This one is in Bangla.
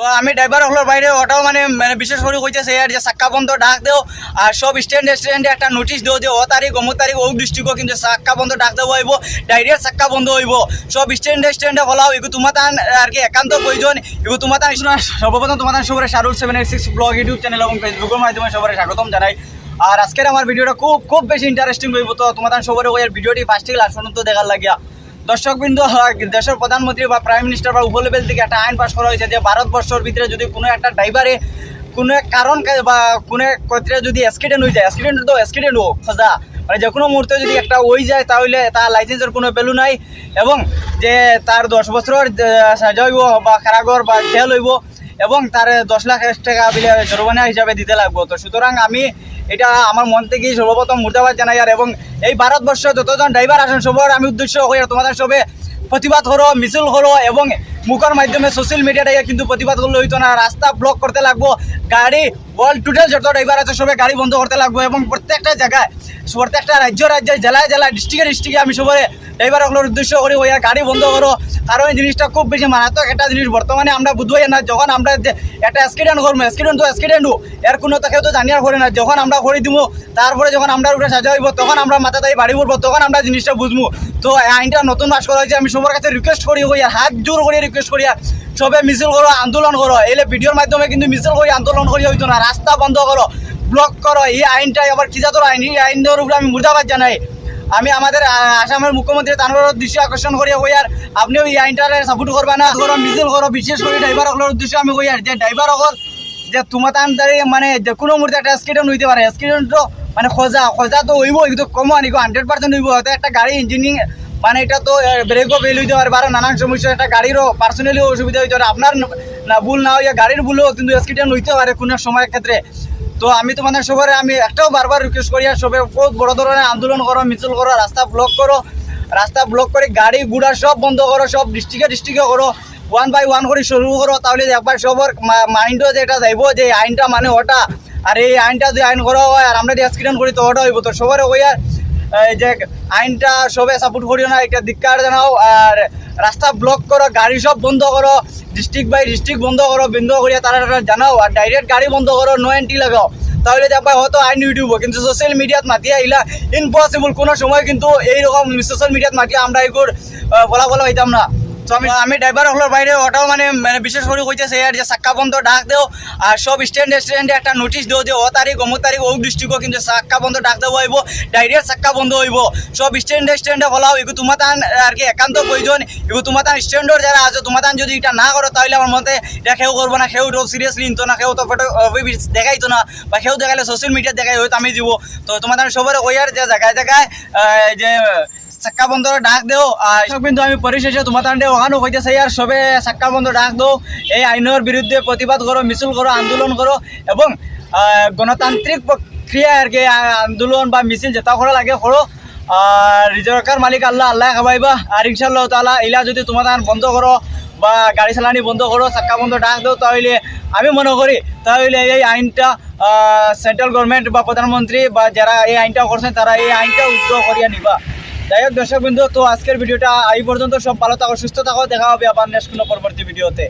তো আমি ড্রাইভার হলোর বাইরে ওটাও মানে মানে বিশেষ করে কইতেছে আর যে চাক্কা বন্ধ, ডাক দেও। আর সব স্ট্যান্ডে স্ট্যান্ডে একটা নোটিশ দেও যে, ও তারিখ, অমুক তারিখ ও ডিস্ট্রিক্টও কিন্তু চাক্কা বন্ধ, ডাক দেবো হইব, ডাইরেক্ট চাক্কা বন্ধ হইব। সব স্ট্যান্ডে স্ট্যান্ডে বলাও এগু তোমার তান, আর কি, একান্ত প্রয়োজন। এগু তোমার তান সর্বপ্রথম তোমার তান সবাই Shahrul seven eight six blog YouTube channel এবং ফেসবুকের মাধ্যমে সবাই স্বাগতম জানাই। আর আজকের আমার ভিডিওটা খুব খুব বেশি ইন্টারেস্টিং হইব, তো তোমার সবাই ওই ভিডিওটি ফার্স্ট থেকে লাস্ট পর্যন্ত দেখার লাগিয়া। দর্শকবৃন্দ দেশের প্রধানমন্ত্রী বা প্রাইম মিনিস্টার বা উপর লেভেল থেকে একটা আইন পাস করা হয়েছে যে ভারতবর্ষের ভিতরে যদি কোনো একটা ড্রাইভারে কোনো এক কারণ বা কোনো এক ক্ষেত্রে যদি অ্যাক্সিডেন্ট হয়ে যায় অ্যাক্সিডেন্ট তো অ্যাক্সিডেন্ট হোক খোঁজা মানে যে কোনো মুহূর্তে যদি একটা হয়ে যায়, তাহলে তার লাইসেন্সের কোনো ভ্যালু নাই এবং যে তার দশ বছরের সাজা হইব বা কারাগর বা জেল হইব এবং তার দশ লাখ টাকা বিলে জরিমানা হিসাবে দিতে লাগবো। তো সুতরাং আমি এটা আমার মন থেকেই সর্বপ্রথম মুর্দাবাদ জানাই। আর এবং এই ভারতবর্ষ যতজন ড্রাইভার আসেন সবার আমি উদ্দেশ্য হয়ে তোমাদের সবে প্রতিবাদ করো, মিছিল করো এবং মুখের মাধ্যমে সোশ্যাল মিডিয়াটাই কিন্তু প্রতিবাদ করলে হইতো না। রাস্তা ব্লক করতে লাগবো, গাড়ি ওয়ার্ল্ড টোটাল যত ড্রাইভার আছে সবাই গাড়ি বন্ধ করতে লাগবো এবং প্রত্যেকটা জায়গায়, প্রত্যেকটা রাজ্য রাজ্যে, জেলায় জেলায় ডিস্ট্রিক্টে ডিস্ট্রিক্টে আমি সবাই ড্রাইভারগুলোর উদ্দেশ্য করি ওই গাড়ি বন্ধ করো। কারণ এই জিনিসটা খুব বেশি মারাত্মক একটা জিনিস। বর্তমানে আমরা বুঝবই না, যখন আমরা একটা অ্যাক্সিডেন্ট করব অ্যাক্সিডেন্ট তো অ্যাক্সিডেন্ট এর কোনো তো কেউ তো জানিয়ার করে না। যখন আমরা করে দিব, তারপরে যখন আমরা উপরে সাজা হইব, তখন আমরা মাথা তাই বাড়ি পড়ব, তখন আমরা জিনিসটা বুঝব। তো আইনটা নতুন পাস করা হয়েছে। আমি সবার কাছে রিকোয়েস্ট করি ওই হাত জোর করে রিকোয়েস্ট করি সবে মিছিল করো, আন্দোলন করো। এলে ভিডিওর মাধ্যমে কিন্তু মিছিল করি, আন্দোলন করি, হইতো না। রাস্তা বন্ধ করো ব্লক করো। এই আইনটাই আবার কি জাতর আইন? এই আইনের উপরে আমি মুর্দাবাদ জানাই। আমি আমাদের আসামের মুখ্যমন্ত্রী তার দৃষ্টি আকর্ষণ করি কই আর আপনিও এই আইনটারে সাপোর্ট করবে না করো মিছিল করো বিশেষ করে ড্রাইভার সকলের উদ্দেশ্য আমি কই আর যে ড্রাইভার সকল যে তোমার তান মানে যে কোনো মুহূর্তে একটা অ্যাক্সিডেন্ট হইতে পারে অ্যাক্সিডেন্ট তো মানে খোঁজা খোঁজা তো হইব কিন্তু কম আনিব হান্ড্রেড পার্সেন্ট হইব হয়তো একটা গাড়ি ইঞ্জিনিয়ারিং মানে এটা তো ব্রেকও ফেল হইতে পারে বারো নানান সমস্যা একটা গাড়িরও পার্সোনালি অসুবিধা হইতে পারে আপনার না, ভুল না হইয়া গাড়ির ভুলও কিন্তু অ্যাক্সিডেন্ট হইতে পারে কোনো সময়ের ক্ষেত্রে। তো আমি তোমাদের সবার আমি একটাও বারবার রিকোয়েস্ট করি, আর সবাই বহুত বড় ধরনের আন্দোলন করো, মিছিল করো, রাস্তা ব্লক করো, রাস্তা ব্লক করে গাড়ি, গুড়া সব বন্ধ করো, সব ডিস্ট্রিক্টে ডিস্ট্রিক্টে করো ওয়ান বাই ওয়ান করে শুরু করো, তাহলে একবার সবার মাইন্ডও যে এটা যাইব, যে আইনটা মানে ওটা, আর এই আইনটা যদি আইন করা হয়, আর আমরা অ্যাক্সিডেন্ট করি, তো ওটা হইব। তো সবার ওই আর যে আইনটা সবে সাপোর্ট করিও না, একটা ধিক্কার জানাও, আর রাস্তা ব্লক করো, গাড়ি সব বন্ধ করো ডিস্ট্রিক্ট বাই ডিস্ট্রিক্ট বন্ধ করো, বন্ধ করিয়া তারা তারা জানাও আর ডাইরেক্ট গাড়ি বন্ধ করো নো এন্ট্রি লাগাও। তাহলে দেখবা হয়তো আইন ইউটিউব কিন্তু সোশ্যাল মিডিয়াত মাতি আহিলা ইম্পসিবল কোনো সময় কিন্তু এইরকম সোশ্যাল মিডিয়াত মাতি আমরা এগুলো বলা বলা হইতাম না। আমি ড্রাইভার হলোর বাইরে ওটাও মানে মানে বিশেষ করে কইতেছে আর যে চাক্কা বন্ধ ডাক দেও, আর সব স্ট্যান্ডে স্ট্যান্ডে একটা নোটিশ দেও যে ও তারিখ, অমুক তারিখ ও ডিস্ট্রিক্টও কিন্তু চাক্কা বন্ধ ডাক দেবো হইব ডাইরেক্ট চাক্কা বন্ধ হইব। সব স্ট্যান্ডে স্ট্যান্ডে বলাও এগু তোমার তান আর কি একান্ত প্রয়োজন এগু তোমার তান স্ট্যান্ডর যারা আছে তোমার তান যদি এটা না করো, তাহলে আমার মতে এটা কেউ করব না, কেউ তো সিরিয়াসলি নিতো না, কেউ তো ফটো দেখাইতো না, বা কেউ দেখাইলে সোশ্যাল মিডিয়া দেখাই, হয়তো আমি দিব। তো তোমার তান সবার ওই আর যে জায়গায় জায়গায় যে চাক্কা বন্ধ ডাক দেও। আর কিন্তু আমি পরিশেষে তোমার তান্ডে ওখানেও কইতেছে আর সবে চাক্কা বন্ধ ডাক দেও। এই আইনের বিরুদ্ধে প্রতিবাদ করো মিছিল করো আন্দোলন করো এবং গণতান্ত্রিক প্রক্রিয়া আর কি আন্দোলন বা মিছিল যেটা করা লাগে করো আর মালিক আল্লাহ আল্লাহ খাবাইবা। আর ইনশাল্লাহ তালা ইলা যদি তোমার বন্ধ করো বা গাড়ি চালানি বন্ধ করো চাক্কা বন্ধ ডাক দেও, তাহলে আমি মনে করি, তাহলে এই আইনটা সেন্ট্রাল গভর্নমেন্ট বা প্রধানমন্ত্রী বা যারা এই আইনটা করছেন তারা এই আইনটা উদ্যোগ করিয়া নিবা যাই হোক দর্শক বিন্দু, তো আজকের ভিডিওটা এই পর্যন্ত। সব ভালো থাকো, সুস্থ থাকো। দেখা হবে আবার নেক্সট কোনো পরবর্তী ভিডিওতে।